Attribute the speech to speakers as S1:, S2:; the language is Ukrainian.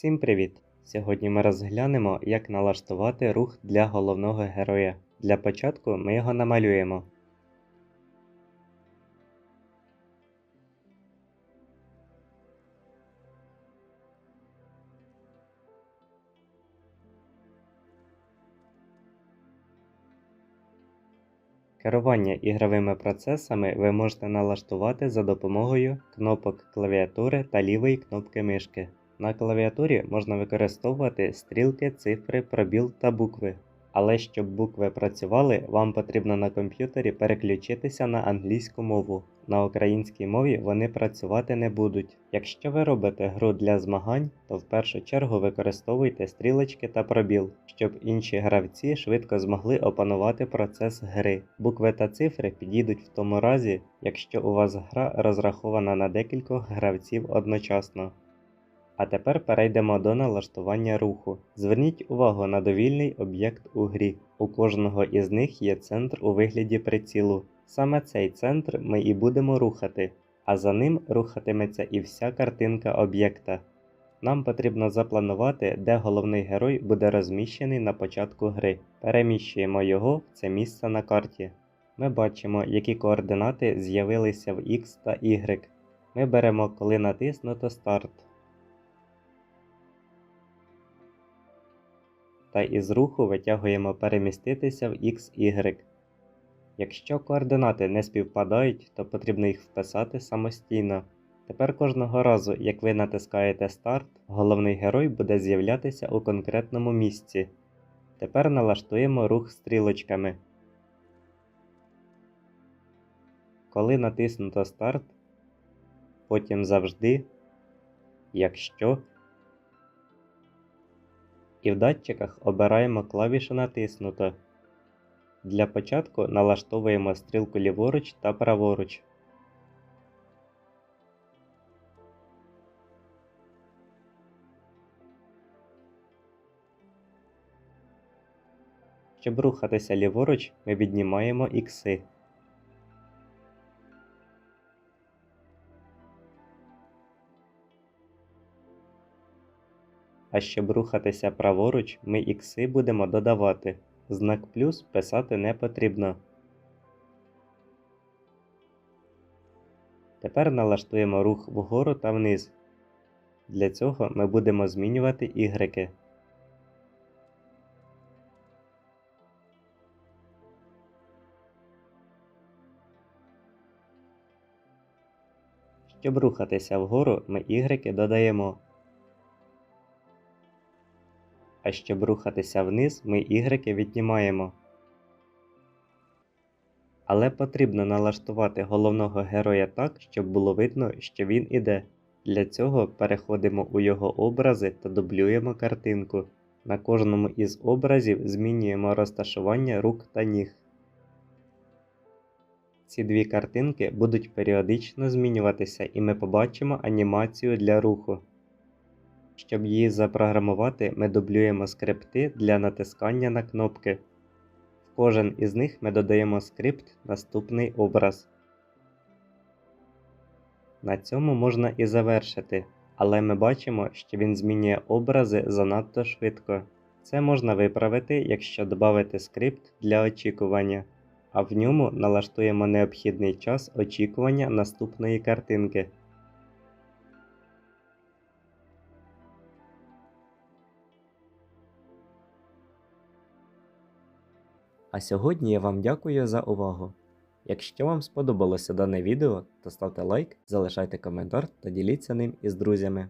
S1: Всім привіт! Сьогодні ми розглянемо, як налаштувати рух для головного героя. Для початку ми його намалюємо. Керування ігровими процесами ви можете налаштувати за допомогою кнопок клавіатури та лівої кнопки мишки. На клавіатурі можна використовувати стрілки, цифри, пробіл та букви. Але щоб букви працювали, вам потрібно на комп'ютері переключитися на англійську мову. На українській мові вони працювати не будуть. Якщо ви робите гру для змагань, то в першу чергу використовуйте стрілочки та пробіл, щоб інші гравці швидко змогли опанувати процес гри. Букви та цифри підійдуть в тому разі, якщо у вас гра розрахована на декількох гравців одночасно. А тепер перейдемо до налаштування руху. Зверніть увагу на довільний об'єкт у грі. У кожного із них є центр у вигляді прицілу. Саме цей центр ми і будемо рухати, а за ним рухатиметься і вся картинка об'єкта. Нам потрібно запланувати, де головний герой буде розміщений на початку гри. Переміщуємо його в це місце на карті. Ми бачимо, які координати з'явилися в X та Y. Ми беремо, коли натиснуто старт. Та із руху витягуємо переміститися в XY. Якщо координати не співпадають, то потрібно їх вписати самостійно. Тепер кожного разу, як ви натискаєте старт, головний герой буде з'являтися у конкретному місці. Тепер налаштуємо рух стрілочками. Коли натиснуто старт, потім завжди, якщо і в датчиках обираємо клавішу натиснуто. Для початку налаштовуємо стрілку ліворуч та праворуч. Щоб рухатися ліворуч, ми віднімаємо ікси. А щоб рухатися праворуч, ми ікси будемо додавати. Знак плюс писати не потрібно. Тепер налаштуємо рух вгору та вниз. Для цього ми будемо змінювати ігреки. Щоб рухатися вгору, ми ігреки додаємо. А щоб рухатися вниз, ми ігреки віднімаємо. Але потрібно налаштувати головного героя так, щоб було видно, що він іде. Для цього переходимо у його образи та дублюємо картинку. На кожному із образів змінюємо розташування рук та ніг. Ці дві картинки будуть періодично змінюватися, і ми побачимо анімацію для руху. Щоб її запрограмувати, ми дублюємо скрипти для натискання на кнопки. В кожен із них ми додаємо скрипт Наступний образ. На цьому можна і завершити, але ми бачимо, що він змінює образи занадто швидко. Це можна виправити, якщо додати скрипт для очікування, а в ньому налаштуємо необхідний час очікування наступної картинки. А сьогодні я вам дякую за увагу. Якщо вам сподобалося дане відео, то ставте лайк, залишайте коментар та діліться ним із друзями.